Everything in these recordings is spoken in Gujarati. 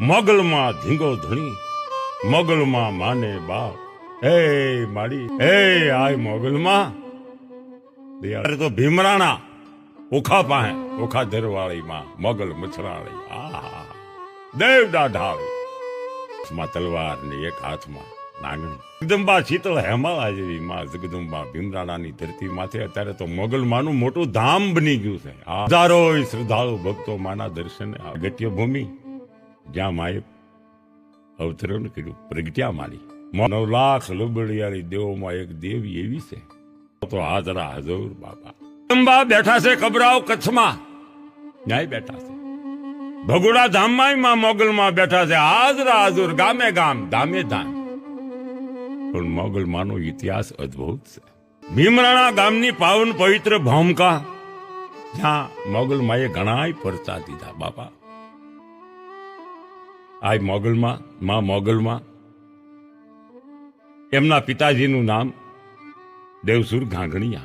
મોગલમાં ધીંગો ધણી, મોગલમાં માને બાપ. હે માડી હે આય મોગલમાં. તો ભીમરાણા ઓખા પાસે, ઓખા ધરવાળી માં મોગલ મછરાળી આહા. દેવ દાઢાળી હાથમાં તલવાર ને એક હાથમાં નાગણી. જગદંબા શીતળ હેમાળા જેવી માં જગદંબા ભીમરાણાની ધરતી માથે અત્યારે તો મોગલ માનું મોટું ધામ બની ગયું છે. હજારો શ્રદ્ધાળુ ભક્તો માના દર્શને આ અગત્ય ભૂમિ જ્યાં માએ અવતરણ કર્યું, પ્રગટ્યા મારી નવ લાખ લુબડિયાળી દેવોમાં એક દેવી એવી છે. તો હાજરા હજુર બાબા અંબા બેઠા છે કબરાવ કચ્છમાં. ન્યાય બેઠા છે. ભગોડા ધામમાં મોગલમાં બેઠા છે. હાજરા હાજુર, ગામે ગામ, ધામે ધામ. પણ મોગલમાંનો ઇતિહાસ અદ્ભુત છે. ભીમરાણા ગામની પાવન પવિત્ર ભૌમકા. જ્યાં મોગલ માએ ઘણાય પરચા દીધા, બાપા. આ મોગલમાં, મા મોગલમાં. એમના પિતાજીનું નામ દેવસુર ઘાંઘણિયા.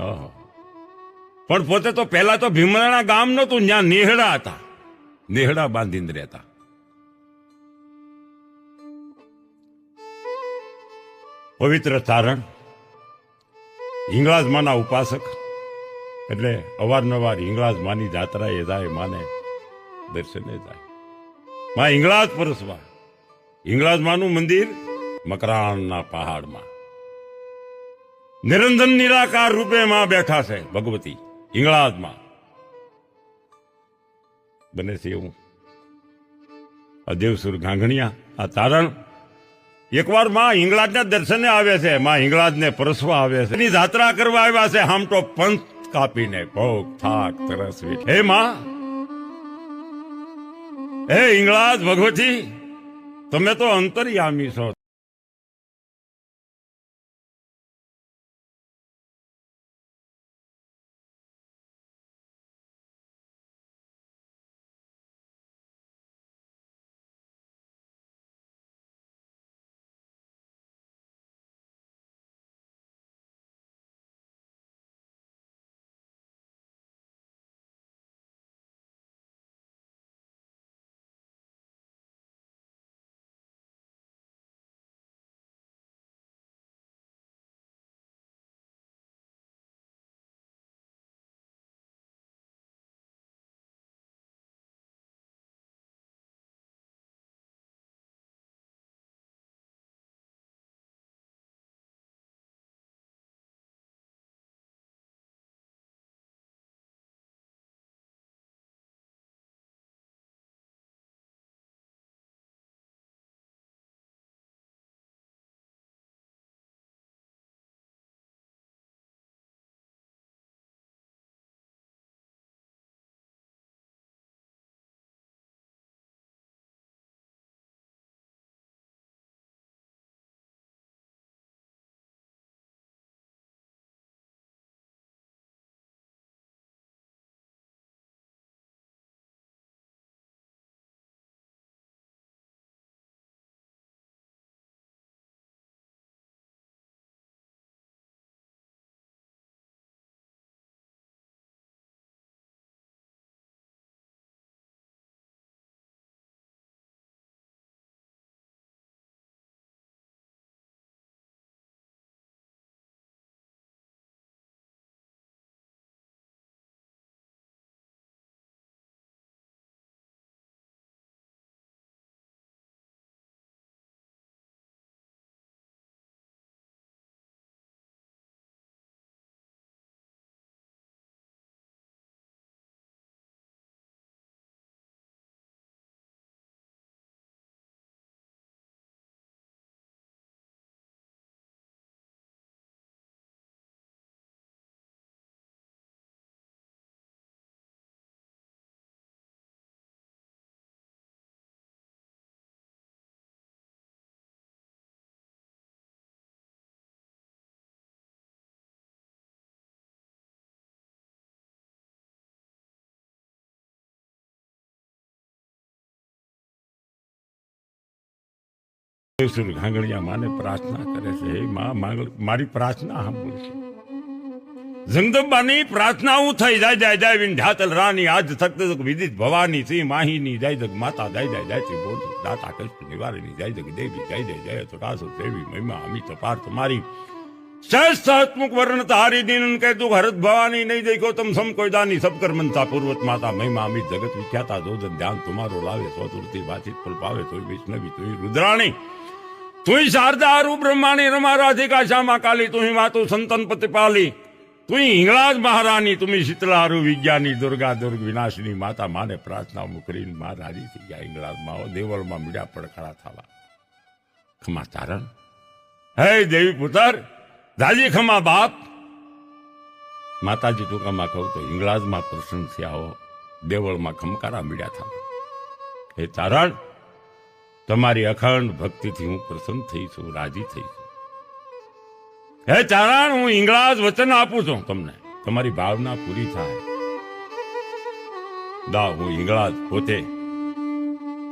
ઓહો. પણ પોતે તો પહેલા તો ભીમરાણા ગામ નતું ત્યાં નેહડા હતા. નેહડા બાંધીને રહેતા. પવિત્ર તારણ હિંગળાજ માના ઉપાસક. એટલે અવારનવાર હિંગળાજ માની એ જાય માને. દર્શને જાય. માં હિંગળાજ પરસવા. હિંગળાજ મંદિર મકરાણના પહાડમાં. નિરંજન નિરાકાર રૂપે માં બેઠા છે ભગવતી હિંગળાજમાં બને છે એવું. આ દેવસુર આ તારણ. એકવારમાં હિંગળાજના દર્શને આવે છે, માં હિંગળાજને પરસવા આવે છે. એની જાત્રા કરવા આવ્યા છે હામટો પંથ કાપીને ભોગ થાક તરસ હે માં હે ઇંગળાજ ભગવતી તમે તો અંતર્યામી છો. દેવસુર ઘાંગણિયા માને પ્રાર્થના કરે છે, હે માં માંગલ- મારી પ્રાર્થના સાંભળશે જગદંબાની હું થઈ જાય જાય જાય વિંધ્યાચલ રાની આજ તક જગ વિદિત ભવાની સિંહ માહીની, જય જગ માતા, જય જય જય, શ્રી બોલ દાતા કૃષ્ણ નિવારણી, જય જગ દેવી, જય જય જય ચકાસો દેવી મહિમા, અમિત પાર તમારી સહસ્ત્રાત્મક વર્ણ તારી દિનન કહે, તું હરત ભવાની નહીં દેખો તમ સમ કોઈ દાની, સબ કર મનતા પૂર્વત માતા, મહિમા, અમિત, જગત વિખ્યાતા જોજન ધ્યાન, તુમારો લાવે સ્વતુરતી વાચિત ફલ પાવે, તોય વૈષ્ણવી તોય રુદ્રાણી. તુઈ શારદા રૂપ બ્રહ્માની રમા રાધિકા શ્યામા કાલી તુહી માતુ સંતન પતિપાલી તુઈ હિંગળાજ મહારાણી તુમી શીતલા વિજ્ઞાની દુર્ગા દુર્ગ વિનાશની માતા માને પ્રાર્થના મુકરીને મા રાજી થઈ ગયા હિંગળાજમાં દેવળમાં મીડા પડખડા થવા ખમા તારણ હે દેવી પુત્ર દાજી ખમા બાપ માતાજી ટૂંકામાં કહું તો હિંગળાજમાં થયા હો દેવળમાં ખમકારા મીડ્યા થવા હે તારણ તમારી અખંડ ભક્તિથી હું પ્રસન્ન થઈ છું, રાજી થઈ છું. હે ચારણ, હું ઇંગળાજ વચન આપું છું તમને. તમારી ભાવના પૂરી થાય. દા, હું ઇંગળાજ પોતે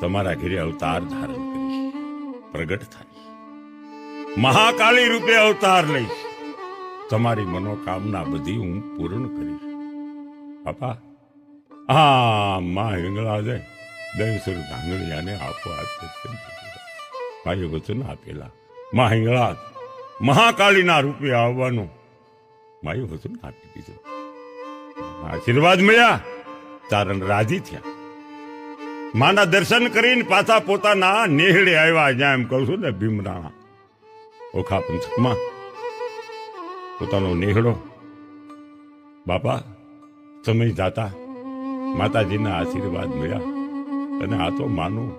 તમારા ઘરે અવતાર ધારણ કરીશ. પ્રગટ થાય. મહાકાલી રૂપે અવતાર લઈશ. તમારી મનોકામના બધી હું પૂર્ણ કરીશ. બાપા, હા, માં હિંગળાજે દહીંસર ધાંગડિયાને આપો આ દર્શન ભાઈ વચન આપેલા. મા હિંગળાજ મહાકાળીના રૂપે આવવાનું. માયું વચન આપી દીધું. આશીર્વાદ મળ્યા. તારણ રાજી થયા. માના દર્શન કરીને પાછા પોતાના નેહડે આવ્યા. જ્યાં એમ કહું છું ને, ભીમરાણા. ઓખા પંથકમાં. પોતાનો નેહડો બાપા સમય જાતા. માતાજીના આશીર્વાદ મળ્યા. અને આ તો માનું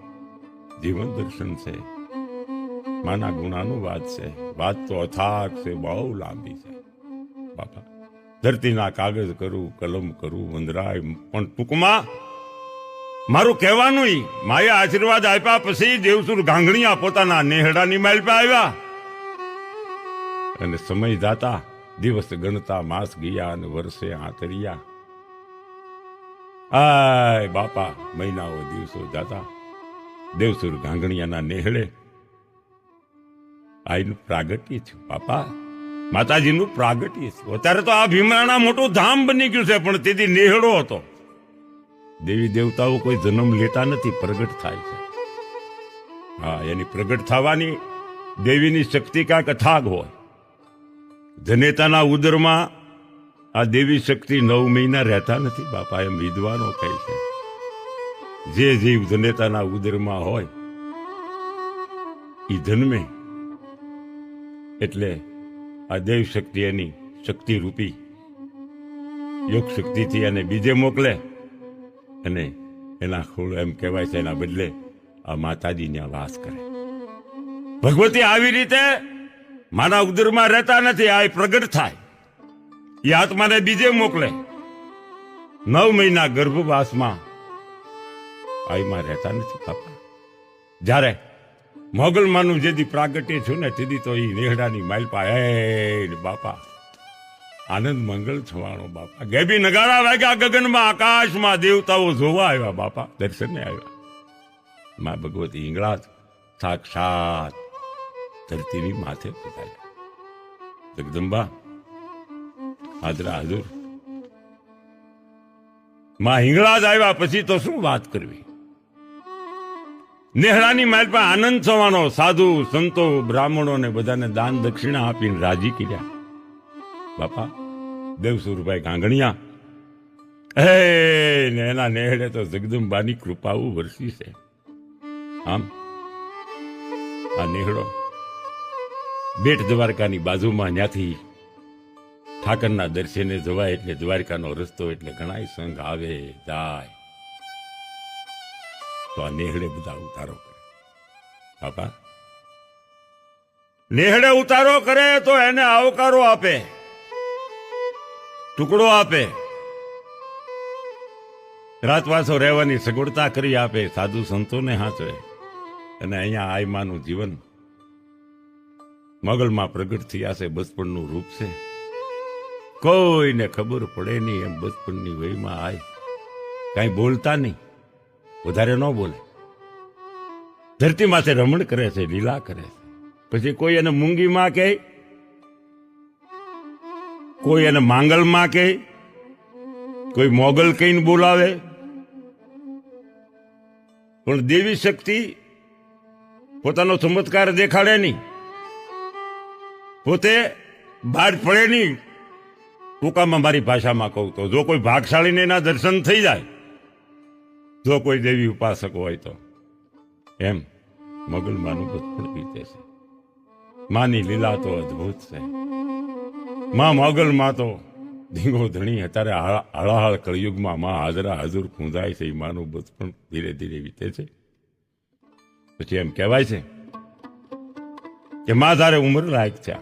જીવન દર્શન છે. માના ગુણાનું વાત છે. વાત તો અથાક છે, બહુ લાંબી છે. બાપા, ધરતીના કાગળ કરું, કલમ કરું, વંદરાય, પણ ટૂંકમાં મારું કહેવાનું માએ આશીર્વાદ આપ્યા પછી દેવસુર ગાંગણીયા પોતાના નેહડાની માઇલ પે આવ્યા. અને સમય દાતા દિવસ ગણતા માસ ગયા અને વર્ષે આતરિયા. આય બાપા, મહિનાઓ દિવસો જાતા. દેવસુર ગાંગણીયાના નેહડે આઈનું પ્રાગટ્ય થયું. બાપા, માતાજીનું પ્રાગટ્ય થયું. અત્યારે તો આ ભીમરાણા મોટું ધામ બની ગયું છે, પણ તેથી નેહડો હતો. દેવી દેવતાઓ કોઈ જન્મ લેતા નથી, પ્રગટ થાય છે. હા, એની પ્રગટ થવાની દેવીની શક્તિ કા અથાગ હોય. જનેતાના ઉદરમાં આ દેવી શક્તિ નવ મહિના રહેતા નથી. બાપા એમ વિદ્વાનો કહે છે. જે જીવ ધનેતાના ઉદરમાં હોય એ જન્મે એટલે આ દેવ શક્તિ એની શક્તિ રૂપી યોગ શક્તિથી એને બીજે મોકલે અને એના ખોળ એમ કહેવાય છે, એના બદલે આ માતાજીને વાસ કરે. ભગવતી આવી રીતે મારા ઉદરમાં રહેતા નથી, આ પ્રગટ થાય. એ આત્માને બીજે મોકલે. નવ મહિના ગર્ભવાસમાં આઈમાં રહેતા નથી બાપા. જ્યારે મોગલમાનું જેથી પ્રાગટ્ય છું ને તેથી તો એ નેહડાની માલપા હે બાપા. આનંદ મંગલ છવાણો બાપા. ગેબી નગારા વાગ્યા ગગનમાં આકાશમાં દેવતાઓ જોવા આવ્યા બાપા. દર્શને આવ્યા. મા ભગવતી ઈંગળાત સાક્ષાત ધરતીની માથે પધાર્યા. જગદંબા હાજરા હાજરમાં હિંગળાજ આવ્યા પછી તો શું વાત કરવી? નેહડાની માલ પર આનંદ થવાનો સાધુ, સંતો બ્રાહ્મણો ને બધાને દાન દક્ષિણા આપીને રાજી કર્યા. બાપા દેવસુરભાઈ ગાંગણિયા. હે ને એના નેહડે તો જગદંબાની કૃપાઓ વરસી છે. આમ, આ નેહડો બેટ દ્વારકાની બાજુમાં ત્યાંથી ઠાકરના દર્શને જવાય એટલે દ્વારકાનો રસ્તો એટલે ઘણા સંઘ આવે, જાય. તો આ નેહડે બધા ઉતારો કરે. બાપા? નેહળે ઉતારો કરે તો એને આવકારો આપે. ટુકડો આપે. રાતવાસો રહેવાની સગવડતા કરી આપે, સાધુ સંતોને હાચવે. અને અહીંયા આયમાનું જીવન મગલમાં પ્રગટ થયા છે, બચપણનું રૂપ છે. કોઈને ખબર પડે નહીં એમ બચપણની વયમાં આય. કાંઈ બોલતા નહીં. વધારે ન બોલે. ધરતી માથે રમણ કરે છે, લીલા કરે છે. પછી કોઈ એને મૂંગીમાં કહે, કોઈ એને માંગલમાં કહે, કોઈ મોગલ કહીને બોલાવે. પણ દેવી શક્તિ પોતાનો ચમત્કાર દેખાડે નહીં. પોતે બહાર પડે નહીં. ટૂંકામાં મારી ભાષામાં કહું તો? જો કોઈ ભાગશાળીને એના દર્શન થઈ જાય, જો કોઈ દેવી ઉપાસક હોય તો? એમ મગલ માનું બધું બીતે છે. માની લીલા તો અદ્ભુત છે. માં મોગલમાં તો ધીંગો ધણી, અત્યારે હળા- હળાહળ કળિયુગમાં માં હાજરા હાજર ખૂંદાય છે એ માનું બચપણ ધીરે ધીરે વીતે છે. પછી એમ કહેવાય છે કે માં તારે ઉંમર લાયક છે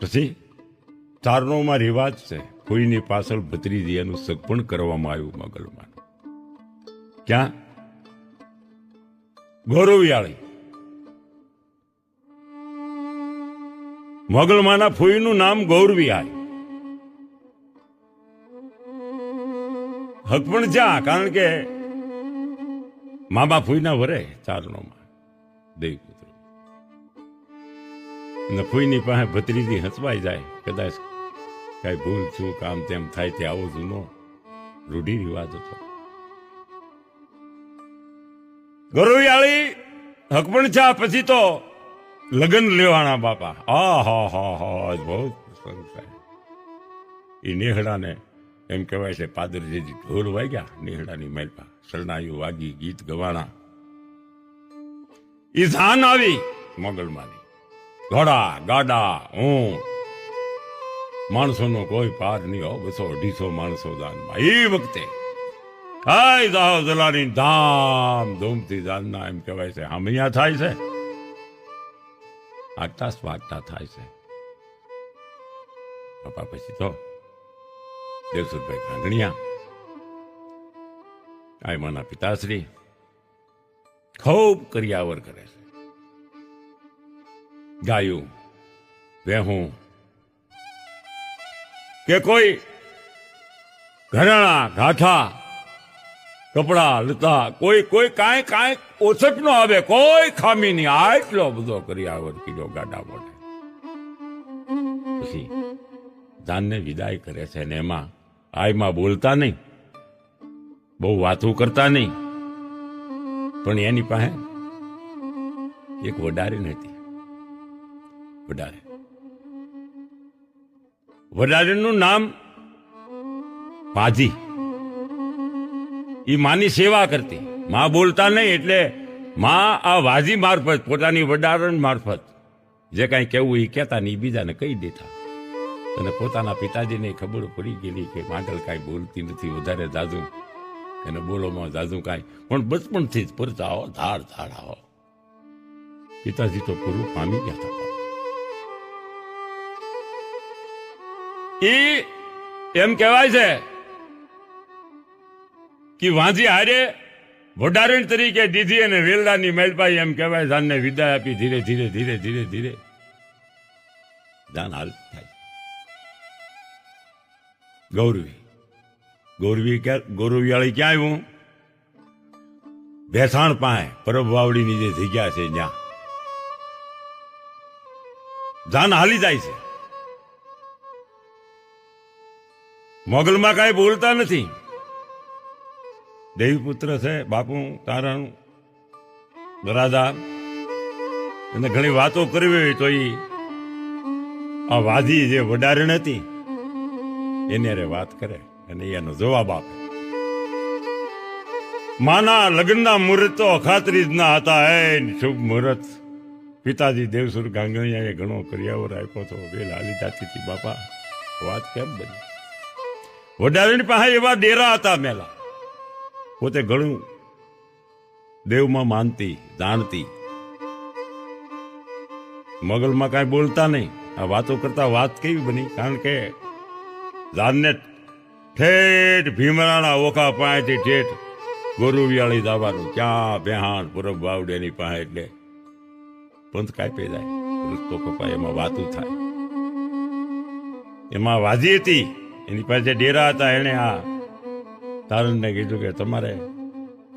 પછી ચારણોમાં રિવાજ છે. કોઈની પાછળ ભત્રીજી એનું સગપણ કરવામાં આવ્યું મગલમાં ક્યાં? ગૌરવિયાળી. મગલમાના ફોઈનું નામ ગૌરવિયાળી. હક પણ જ્યાં, કારણ કે મામા ફૂઈના વરે ચારણોમાં દેવપુત્ર અને ફૂઈની પાસે ભત્રીજી હસવાઈ જાય, કદાચ કઈ ભૂલ છું કામ તેમ થાય તે આવો જૂનો રૂઢી રિવાજ હતો. ગરુયાળી હકમણ છા પછી તો લગ્ન લેવાના બાપા. આ હા હા હા બહુ પ્રસંગ થાય એ નેહડાને એમ કહેવાય છે, પાદરજી ઢોલ વાગ્યા. નેહડાની મેલપા શરણાઈઓ વાગી, ગીત ગવાણા. ઈ ધાન આવી મોગલમાની ઘોડા ગાડા ઊંટ માણસોનો કોઈ પાર નહીં હો, બસો અઢીસો માણસો દાનમાં એ વખતે. હાય દાહો જલાની ધામ, ધૂમથી દાનના એમ કહેવાય છે. હામૈયા થાય છે? આગતા સ્વાગતા થાય છે. બાપા પછી તો દેવસુરભાઈ કાંગણિયા આયમાના પિતાશ્રી ખૂબ કરિયાવર કરે છે. ગાયું, વેહું, કે કોઈ ઘરાણા, ગાથા, કપડા લતા, કોઈ કોઈ કાંઈ કાંઈ ઓછટ નો આવે, કોઈ ખામી નહીં. આટલો બધો કરિયાવર કીધો ગાડા મોઢે. પછી જાનને વિદાય કરે છે ને એમાં આયમાં બોલતા નહીં, બહુ વાતું કરતા નહીં. પણ એની પાસે એક વડારી હતી વડારે વડારેનું નામ પાજી. એ માની સેવા કરતી. માં બોલતા નહીં એટલે માં આ વાજી મારફત, પોતાની વડારણ મારફત, જે કાંઈ કહેવું એ કહેતા નહીં બીજાને કહી દેતા. અને પોતાના પિતાજીને ખબર પડી ગયેલી કે માંગલ કાંઈ બોલતી નથી, વધારે દાદુ એને બોલોમાં દાદુ કાંઈ. પણ બચપણથી જ પરતા આવો ધાર ધાર આવો. પિતાજી તો પૂરું પામી ગયા હતા. એ એમ કહેવાય છે કે વાંજી હારે વડારણ તરીકે દીધી અને વેલડાની મેલપાઈ એમ કહેવાય, જાનને વિદાય આપી ધીરે ધીરે ધીરે ધીરે ધીરે. જાન હાલ થાય. ગૌરવી. ગૌરવી ગૌરવીવાળી ક્યાં આવ્યું? ભેસાણ પાસે, પરબ વાવડીની જે જગ્યા છે ત્યાં. જાન હાલી જાય છે. મોગલમાં કાંઈ બોલતા નથી. દેવીપુત્ર છે, બાપુ, તારણ રાજા અને ઘણી વાતો કરવી હોય તો એ આ વાધી જે વડારણ હતી, એને અરે વાત કરે અને એનો જવાબ આપે. માના લગ્નના મુહૂર્ત તો અખાત્રી જ ના હતા એ શુભ મુહૂર્ત. પિતાજી દેવસુર ગાંગણીયાએ ઘણો કર્યાવર આપ્યો તો વેલ હાલી જાતી હતી, બાપા, વાત કેમ બની? વડારની પાસે એવા ડેરા હતા મેલા. પોતે ઘણું દેવમાં માનતી, જાણતી. મગલમાં કાંઈ બોલતા નહીં. આ વાતો કરતા વાત કેવી બની? કારણ કે જાનને ઠેઠ ભીમરાના ઓખા પાસેથી ઠેઠ ગોરુવિયાળી દાવાનું ક્યાં બેહાણ પૂરબ બાવડેની પાસે એટલે? પંથ કાપી જાય રસ્તો કપાય, એમાં વાતું થાય. એમાં વાજી હતી. એની પાસે ડેરા હતા એણે આ તારણને કીધું કે તમારે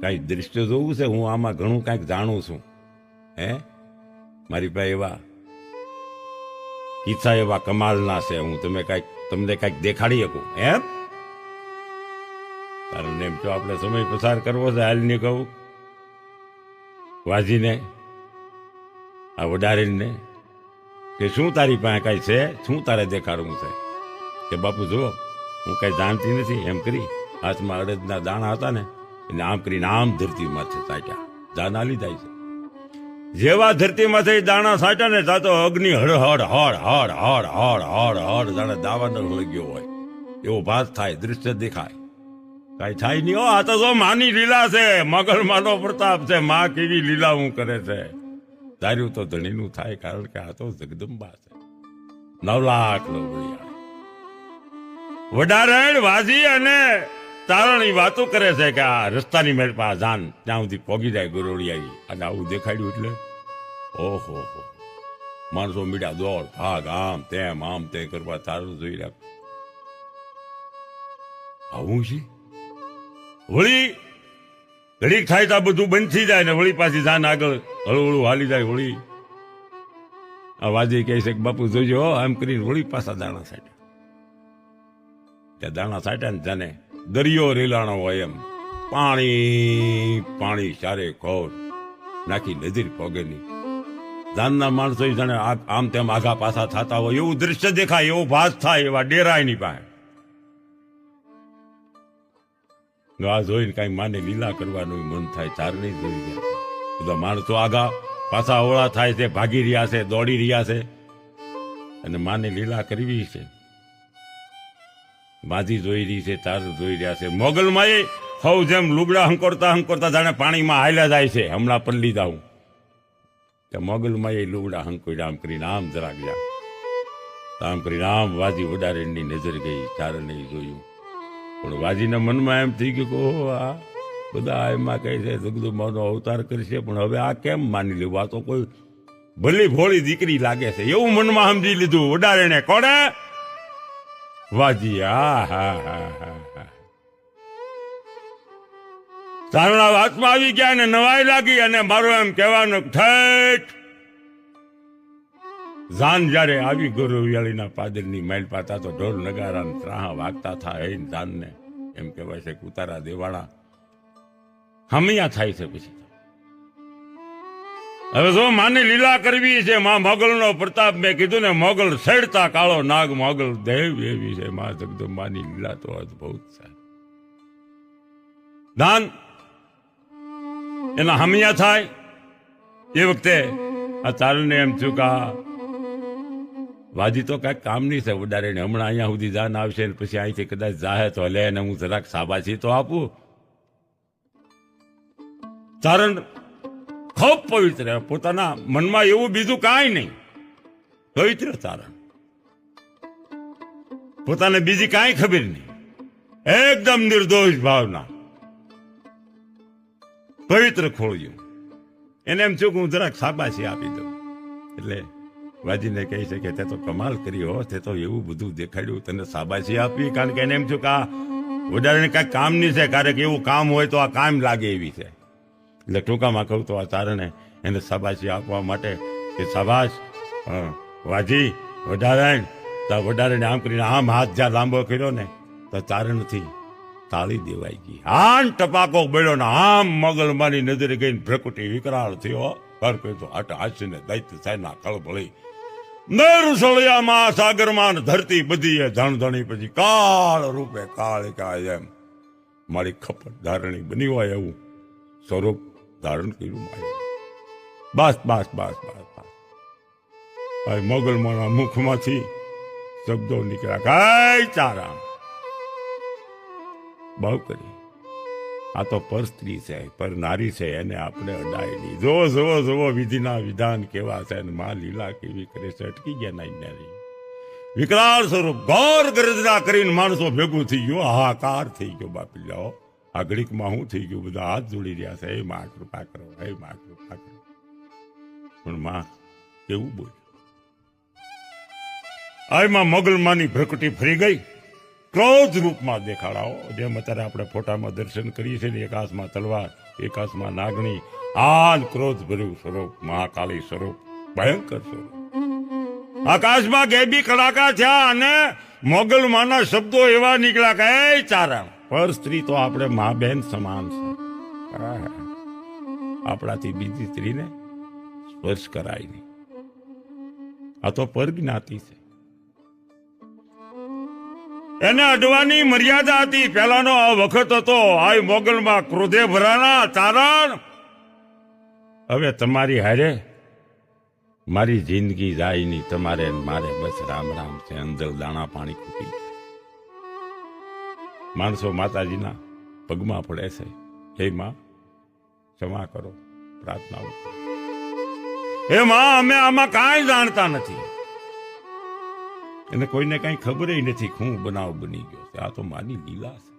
કાંઈ દૃશ્ય જોવું છે? હું આમાં ઘણું કાંઈક જાણું છું. હે? મારી પાસે એવા કિસ્સા એવા કમાલના છે. હું તમે કાંઈક, તમને કાંઈક દેખાડી શકું. એમ? તારણ એમ જો આપણે સમય પસાર કરવો છે, હાલની કહું. વાજીને, આ વડારીને કે શું તારી પાસે કાંઈ છે? શું તારે દેખાડવું છે? કે બાપુ, જુઓ, હું કાંઈ જાણતી નથી, એમ કરી હાથમાં અડદના દાણા હતા ને એને આમ કરીને આમ ધરતી માથે સાટ્યા લીધા આલી છે. જેવા ધરતી માથે દાણા સાટ્યા ને તા અગ્નિ હળ હળ હળ હળ હળ હળ હળ હળ જાણે દાવાનો ગયો હોય. એવો ભાસ થાય દૃશ્ય દેખાય. કાંઈ થાય નહીં. આ તો માની લીલા છે મગર માનો પ્રતાપ છે, માં કેવી લીલા હું કરે છે. ધાર્યું તો ધણીનું થાય, કારણ કે આ તો જગદંબા છે. નવ લાખ લોબડિયા વડારણ વાજી અને તારણી વાતો કરે છે કે આ રસ્તાની મેળ પા જાન, ત્યાં સુધી પોગી જાય ગરોડિયાઈ અને આવું દેખાડ્યું એટલે? ઓહો, હો. માણસો મીડા દોડ, ભાગ, આમ, તેમ, આમ, તે કરવા તારું જોઈ રાખ. આવું છે? વળી ઘડીક થાય તો બધું બંધ થઈ જાય ને વળી પાછી જાન આગળ હળું હળું હાલી જાય વળી. આ વાજી કહે છે કે, બાપુ, જોજો આમ કરીને વળી પાછા દાણા સાટ્યા ત્યાં દાણા સાટ્યા ને જાને દરિયો રેલાણો હોય એમ. પાણી પાણી ચારે ખોર નાખી નજર પોગેની દાનના માણસો જાણે આમ તેમ આઘા પાછા થતા હોય એવું દ્રશ્ય દેખાય, એવો ભાસ થાય એવા ડેરાયની પાસે આ જોઈને કાંઈ માને લીલા કરવાનું મન થાય ચાર નહીં જોઈ ગયા. બધા માણસો આઘા પાછા ઓળા થાય છે, ભાગી રહ્યા છે, દોડી રહ્યા છે. અને માને લીલા કરવી છે. માજી જોઈ રહી છે, તાર જોઈ રહ્યા છે. મોગલમાં હવ જેમ લુગડા હંકોરતા હંકોરતા જાણે પાણીમાં હાલ્યા જાય છે. હમણાં પણ લીધા હું. તો મોગલમાં એ લુગડા હંકોડ્યા આમ કરીને આમ જરાક ગયા આમ કરીને આમ વાજી વડારેણની નજર ગઈ. ચાર નહીં જોયું. પણ વાજીના મનમાં એમ થઈ ગયું કે, ઓહો, આ બધા એમાં કહે છે જગદુમાનો અવતાર કરશે. પણ હવે આ કેમ માની લેવું? આ તો કોઈ ભલી ભોળી દીકરી લાગે છે. એવું મનમાં સમજી લીધું વડારેણે કોણે? વાજી હા હા હા તારણા વાતમાં આવી ગયા ને નવાઈ લાગી અને મારો એમ કહેવાનો ઠેઠ. જાન જ્યારે આવી ગોરવિયાળીના પાદરની માઇલ પાતા તો ઢોલ નગારા ત્રાહ વાગતા થા એ જાનને. એમ કહેવાય છે કે ઉતારા દેવાળા હમિયા થાય છે પછી. હવે જો માની લીલા કરવી છે, માં મોગલનો પ્રતાપ મેં કીધું ને, મોગલ સડતા કાળો નાગ, મોગલ દેવ એવી છે, માં જગદંબાની લીલા તો અદભુત છે દાન એના હમિયા થાય. એ વખતે આ ચારણને એમ થયું કે વાજી તો કાંઈક કામની છે ઉડાડીને હમણાં અહીંયા સુધી જાન આવશે ને પછી અહીંથી કદાચ જાહે તો લે ને હું જરાક સાબાસી તો આપું. ચારણ ખૂબ પવિત્ર પોતાના મનમાં એવું બીજું કાંઈ નહીં. પવિત્ર તારણ. પોતાને બીજી કાંઈ ખબર નહીં. એકદમ નિર્દોષ ભાવના. પવિત્ર ખોળ્યું. એને એમ થયું કે હું જરાક સાબાસી આપી દઉં. એટલે વાજીને કહી છે કે તે તો કમાલ કરી હો, તે તો એવું બધું દેખાડ્યું, તને શાબાશી આપી. કારણ કે એને એમ થયું કે આ વધારે કાંઈક કામની છે. કે એવું કામ હોય તો આ કામ લાગે એવી છે. એટલે ટૂંકામાં કહું તો આ તારણે એને શાબાશી આપવા માટે કે શાબાશ. વાજી વડારણ તો વડારણે આમ કરીને આમ હાથ જ્યાં લાંબો કર્યો ને, તો તારણથી તાળી દેવાઈ ગઈ. આમ ટપાકો બળ્યો ને આમ મગલમાની નજરે ગઈને પ્રકૃતિ વિકરાળ થયો. કર કહ્યું તો હટ હાસીને દૈત્ય સાયના કળભળી નરસળિયામાં સાગરમાં મહાસાગરમાં ધરતી બધી એ ધણધણી પછી કાળ રૂપે કાળિકા એમ મારી ખપત ધારણી બની હોય એવું સ્વરૂપ ધારણ કર્યું મારે બસ બસ બસ બસ બસ. મોગલમાના મુખમાંથી શબ્દો નીકળ્યા. કઈ તારા બહુ કરી. આ તો પર સ્ત્રી છે, પર નારી છે, એને આપણે અડાય નહીં. જો જોવો જોવો વિધિના વિધાન કેવા છે અને માં લીલા કેવી કરે છે. અટકી ગયા ના જ્ઞાની. વિકરાળ સ્વરૂપ, ઘોર ગરજના કરીને માણસો ભેગું થઈ ગયો. હાહાકાર થઈ ગયો, બાપી જાઓ આ ઘડીકમાં શું થઈ ગયું, બધા હાથ જોડી રહ્યા છે, હે માં, કૃપા કરો, હે માં, કૃપા કરો. પણ માં કેવું બોલ આમાં મોગલમાની પ્રકૃતિ ફરી ગઈ. ક્રોધ રૂપમાં દેખાડાઓ. જેમ અત્યારે આપણે ફોટામાં દર્શન કરીએ છીએ ને, એક હાથમાં તલવાર, એક હાથમાં નાગણી આ ક્રોધ ભર્યું સ્વરૂપ, મહાકાળી સ્વરૂપ, ભયંકર સ્વરૂપ. આકાશમાં ગેબી કડાકા થયા અને મોગલ માના શબ્દો એવા નીકળ્યા કે, એ ચારણ પર સ્ત્રી તો આપણે મા બેન સમાન છે. આપણાથી બીજી સ્ત્રીને સ્પર્શ કરાય નહીં. આ તો પર જ્ઞાતિ છે. એને અડવાની મર્યાદા હતી. પેલાનો આ વખત હતો. આ મોગલમાં ક્રોધે ભરાના તારણ. હવે તમારી હારે મારી જિંદગી જાય નહીં. તમારે મારે બસ રામ રામ છે. અંદર દાણા પાણી ખૂટી. માણસો માતાજીના પગમાં પડે છે. હે માં, ક્ષમા કરો, પ્રાર્થનાઓ. હે માં, અમે આમાં કાંઈ જાણતા નથી. એને કોઈને કઈ ખબર નથી હું બનાવ બની ગયો છે. આ તો માની લીલા છે.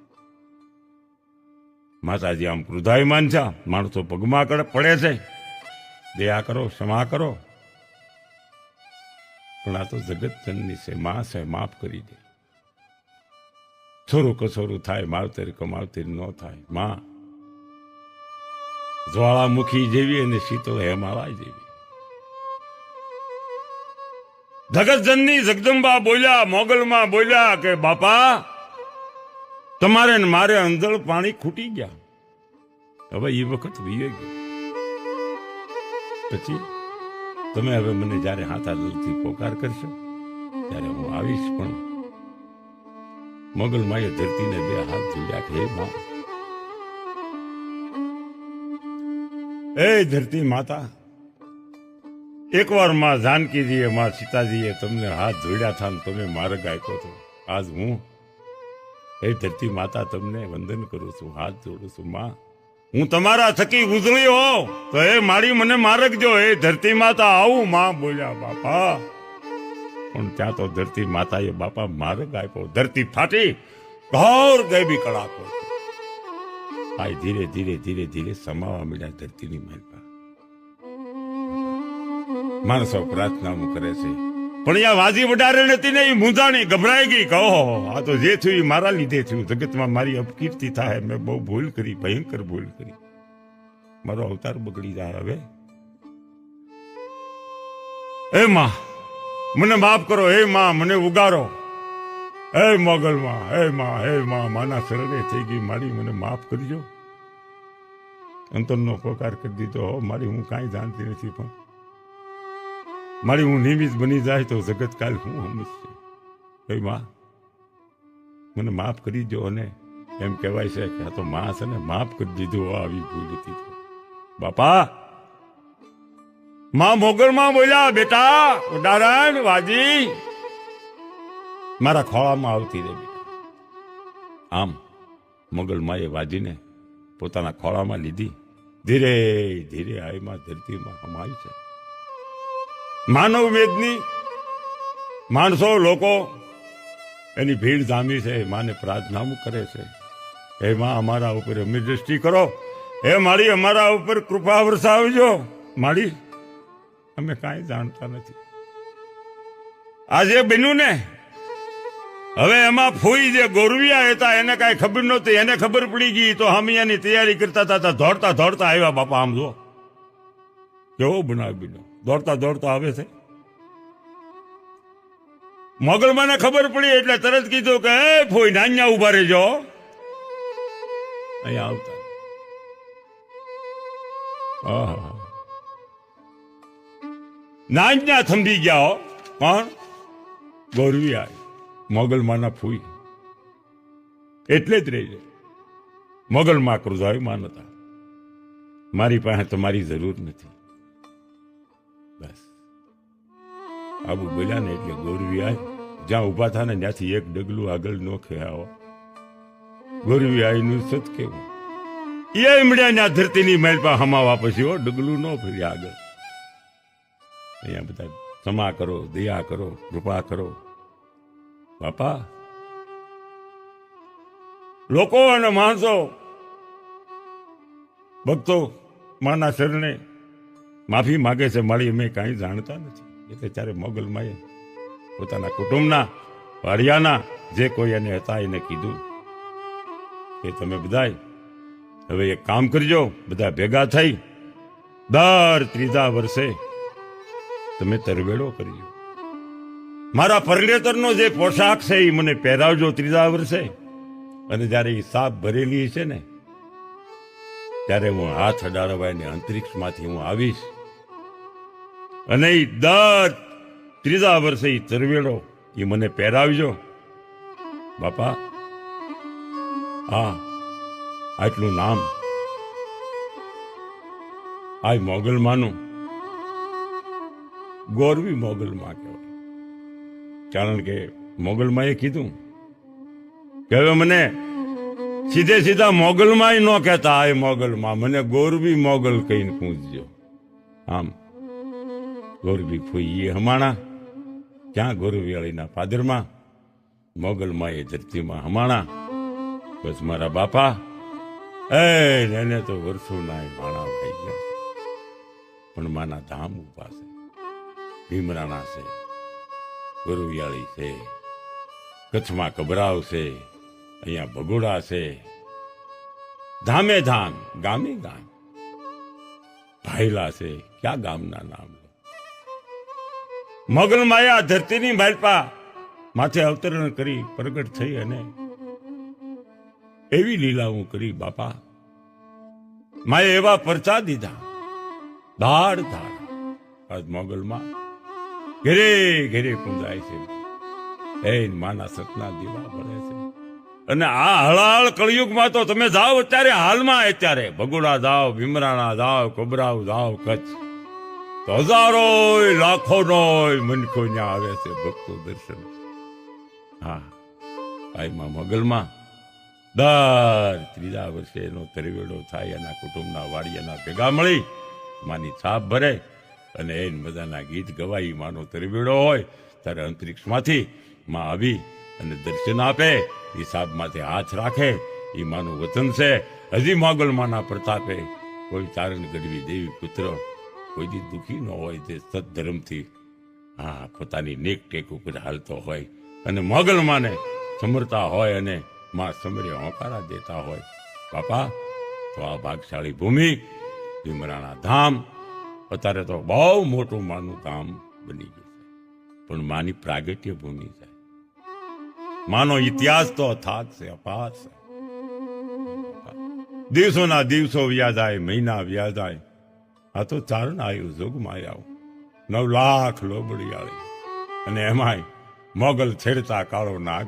માતાજી આમ ક્રુધાયમાન છે. માણસો પગમાં કડ- પડે છે. દયા કરો, ક્ષમા કરો. પણ આ તો જગત છે. માં છે, માફ કરી દે. થોડું કસોરું થાય માવતર કમાવતર ન થાય. માં, જ્વાળામુખી જેવી અને શીતળ હેમાળા જેવી. ધગતજનની જગદંબા બોલ્યા, મોગલમાં બોલ્યા કે, બાપા, તમારે ને મારે અંદર પાણી ખૂટી ગયા. હવે એ વખત વીએ ગયો. પછી તમે હવે મને જ્યારે હાથા દિલથી પોકાર કરશો, ત્યારે હું આવીશ પણ મોગલમાએ ધરતીને બે હાથ જોડ્યા કે, હે માં. એ ધરતી માતા, એકવારમાં જાનકીજીએ, માં સીતાજીએ તમને હાથ જોડ્યા હતા તમે માર્ગ આપ્યો હતો આજ હું એ ધરતી માતા તમને વંદન કરું છું, હાથ જોડું છું, માં. હું તમારા થકી ગુજરી હો તો એ મારી મને માર્ગ જો, એ ધરતી માતા આવું, માં બોલ્યા, બાપા પણ ત્યાં તો ધરતી માતાએ બાપા માર્ગ આપ્યો. ધરતી ફાટી, ઘોર ગયબી કડાકો. આ ધીરે ધીરે ધીરે ધીરે સમાવા મળ્યા ધરતીની મહેરબા માણસો પ્રાર્થના કરે છે. પણ અહીંયા વાજી વડારે નથી ને એ મૂંઝાણી ગભરાઈ ગઈ કહો આ તો જે થયું એ મારા લીધે થયું. જગતમાં મારી અપકીર્તિ થાય. મેં બહુ ભૂલ કરી, ભયંકર ભૂલ કરી. મારો અવતાર બગડી જાય હવે. એ માં મને માફ કરો, હે માં, મને ઉગારો. હે મોગલ માં હે માં હે માં, માના શરણે થઈ ગઈ મારી, મને માફ કરજો. અંતરનો પોકાર કરી દીધો, હો, મારી હું કાંઈ જાણતી નથી પણ. મારી હું નિમિત બની જાય તો જગત કાલ હું હમીશ હે માં, મને માફ કરી દો અને એમ કહેવાય છે કે આ તો માં છે ને માફ કરી દીધું આવી ભૂલ હતી બાપા! માં મોગલમાં બોલ્યા, બેટા, ઉદાહરણ, વાજી. મારા ખોળામાં આવતી રે આમ મોગલ માએ વાજીને પોતાના ખોળામાં લીધી. ધીરે ધીરે આયમાં, ધરતીમાં હમાય છે. માનવ વેદની માણસો, લોકો એની ભીડ જામી છે, માને પ્રાર્થનામું કરે છે. હે માં, અમારા ઉપર અમે દ્રષ્ટિ કરો. હે મારી, અમારા ઉપર કૃપા વરસાવજો. મારી અમે કાંઈ જાણતા નથી. આજે બન્યું ને હવે એમાં ફૂઈ જે ગોરવિયા હતા, એને કાંઈ ખબર નહોતી. એને ખબર પડી ગઈ તો હામિયાની તૈયારી કરતા હતા દોડતા દોડતા આવ્યા બાપા, આમ જો કેવો બનાવ બીનો. દોડતા દોડતા આવે છે. મોગલમાને ખબર પડી એટલે તરત કીધું કે એ ફોઈ નાન્યા ઊભા રહેજો. અહીંયા આવતા. આહા. નાન્યા થંભી ગયા હો. પણ ગોરવી આવી મોગલમાના ફૂઈ. એટલે જ રહી જાય. મોગલમાં ક્રુધાયમાન હતા. મારી પાસે તમારી જરૂર નથી. બસ. આબુ બોલ્યા ને એટલે ગોરવી આવી જ્યાં ઊભા થા ને ત્યાંથી એક ડગલું આગળ નો ખેયાવો ગોરવી આવીનું સત કેવું? એ આ ધરતીની મહેલ પર હમાવા પછી હો, ડગલું ન ફર્યા આગળ. અહીંયા બધા ક્ષમા કરો, દયા કરો, કૃપા કરો. બાપા, લોકો અને માણસો, ભક્તો માના શરણે માફી માગે છે, મારી અમે કાંઈ જાણતા નથી. એટલે ત્યારે મોગલમાએ પોતાના કુટુંબના વાડિયાના જે કોઈ એને હતા એને કીધું કે તમે બધાય હવે એક કામ કરજો, બધા ભેગા થઈ દર ત્રીજા વર્ષે તમે તરવેડો કરજો મારા પરલેતરનો જે પોશાક છે એ મને પહેરાવજો ત્રીજા વર્ષે. અને જ્યારે એ સાપ ભરેલી છે ને, ત્યારે હું હાથ અડાડવાઈને અંતરિક્ષમાંથી હું આવીશ. અને એ દર ત્રીજા વર્ષે એ તરવેડો એ મને પહેરાવજો. બાપા, હા, આટલું નામ. આ મોગલમાનું ગોરવી મોગલમાં કહેવાય. કારણ કે મોગલમાએ કીધું કે હવે મને સીધે સીધા મોગલમાં ન કહેતા આ મોગલમાં. મને ગોરવી મોગલ કહીને પૂછજો. આમ ગોરવી ફૂઈ એ હમાણા. ક્યાં ગોરવીવાળીના પાદરમાં? મોગલમાં એ ધરતીમાં હમાણા. બસ મારા બાપા. એ એને તો વર્ષોના એ માણા થઈ ગયા પણ માના ધામ છે. ભીમરાણા છે ગોરવિયાળી છે, કચ્છમાં કબરાવ છે, અહીંયા ભગોડા છે. ધામે ધામ, ગામે ગામ. ભાઈલા છે, ક્યાં ગામના નામ મગન માયા ધરતીની માલપા માથે અવતરણ કરી પ્રગટ થઈ અને એવી લીલા હું કરી, બાપા. માએ એવા પરચા દીધા. ધાડ ધાડ મોગલમાં ઘેરે ઘેરે પૂંજાય છે. એ માના સતના દીવા ભરે છે. અને આ હળાળ કળિયુગમાં તો તમે જાઓ અત્યારે હાલમાં અત્યારે ભગુડા જાઓ, ભીમરાણા જાઓ, કોબરાવ જાઓ, કચ્છ. તો હજારો લાખો નો મનખો ત્યાં આવે છે ભક્તો દર્શન. હા, આઈમાં મગલમાં. દર ત્રીજા વર્ષે એનો તરવેડો થાય, એના કુટુંબના વાડિયાના ભેગા મળી, માની છાપ ભરે અને એ બધાના ગીત ગવાઈ માનો તરવેડો હોય, ત્યારે અંતરિક્ષમાંથી માં આવી અને દર્શન આપે એ સાબમાંથી હાથ રાખે એ માનું વતન છે. હજી મોગલમાના પ્રતાપે કોઈ તારણ ગઢવી દેવી પુત્ર કોઈ દી દુઃખી ન હોય તે સદધર્મથી, હા, પોતાની નેક ટેક ઉપર હાલતો હોય. અને મોગલ માને સમરતા હોય અને માં સમરે હોંકારા દેતા હોય. બાપા, તો આ ભાગશાળી ભૂમિ ભીમરાણા ધામ અત્યારે તો બહુ મોટું માનું કામ બની ગયું છે. પણ માની પ્રાગટ્ય ભૂમિ છે. માનો ઇતિહાસ તો અથાગ છે, અપાર છે. દિવસોના દિવસો વ્યાજાય, મહિના વ્યાજાય. આ તો ચારણ આવ્યું જોગમાં આવ્યું નવ લાખ લોબડિયાળી અને એમાંય મોગલ છેડતા કાળો નાગ.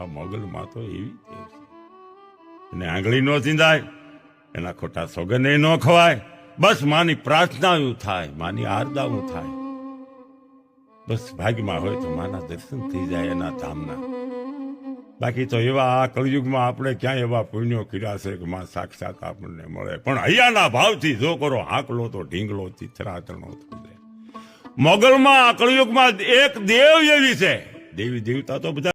આ મોગલમાં તો એવી અને આંગળી નો ચીંદાય એના ખોટા સોગને ન ખવાય. બસ માની પ્રાર્થનાઓ થાય, માની આરદાઓ થાય. બસ ભાગ્યમાં હોય તો માના દર્શન થઈ જાય એના ધામના. બાકી તો એવા આ કળયુગમાં આપણે ક્યાંય એવા પુણ્યો કર્યા છે કે માં સાક્ષાત આપણને મળે. પણ અહીંયાના ભાવથી જો કરો, હાકલો તો ઢીંગલો, ચિત્રાતણો થઈ જાય મોગલમાં આ કળયુગમાં એક દેવ એવી છે. દેવી દેવતા તો બધા